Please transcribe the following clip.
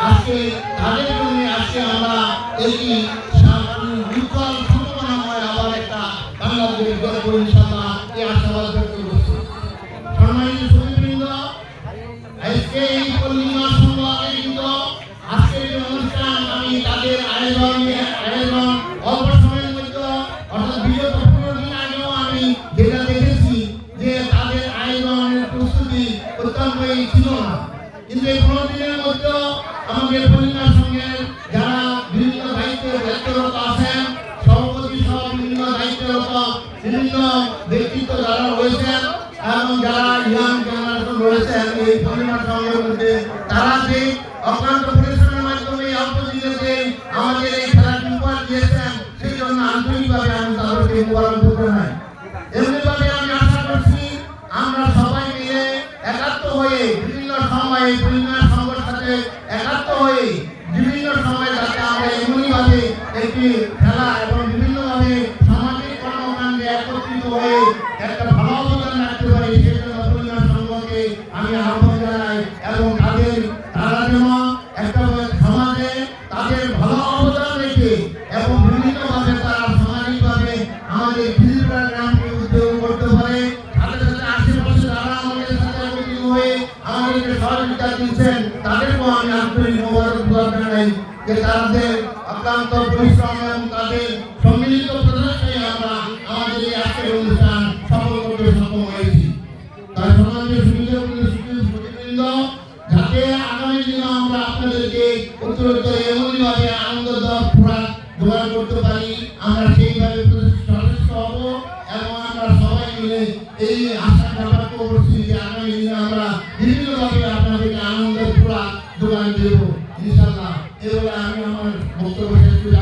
আজকে তাদের জন্য আজকে আমরা এই উজ্জ্বল সম্ভাবনাময় আবার একটা বাংলাদেশ করে ইনশাল্লাহ এই আশাবাদ ব্যক্ত করছি। সম্মানিত সুবিবৃন্দ আজকে এই পূর্ণিমা সংবাদে কিন্তু আজকের অনুষ্ঠান আমি তাদের আয়োজন আয়োজন আমাদের পূর্ণিমা সঙ্গের যারা বিভিন্ন দায়িত্বে দায়িত্বরত আছেন, সভাপতি সহ বিভিন্ন দায়িত্বরত বিভিন্ন ব্যক্তিত্ব যারা রয়েছেন এবং যারা ইয়াং জেনারেশন রয়েছেন, এই পরিবার সঙ্গের মধ্যে তারা যে অক্লান্ত পরিশ্রমের মাধ্যমে অল্প দিনে যে আমাদের এই খেলাটি উপহার দিয়েছেন, সেই জন্য আন্তরিকভাবে আমি তাদেরকে উপহার জানাই এবং তাদের তারা যেন একটা সমাজে তাদের ভালো অবদান রেখে এবং বিভিন্নভাবে তারা সামাজিকভাবে আমাদের খিলপাড়া গ্রামকে উদ্যোগ করতে পারে। যারা আমাদের সাথে দিচ্ছেন, তাদেরকেও আমি আন্তরিক মোবারকবাদ জানাই যে তাদের অক্লান্ত পরিশ্রম এবং তাদের যাতে আগামী দিনে আমরা আপনাদেরকে উত্তরোত্তর এমনইভাবে আনন্দ দেওয়ার খোরাক জোগাড় করতে পারি। আমরা সেইভাবে সচেষ্ট হব এবং আমরা সবাই মিলে এই আশা ব্যবহার করছি যে আগামী দিনে আমরা বিভিন্নভাবে আপনাদেরকে আনন্দের খোরাক জোগান দেব ইনশাল্লাহ এবারে আমি আমার বক্তব্য শেষ করি।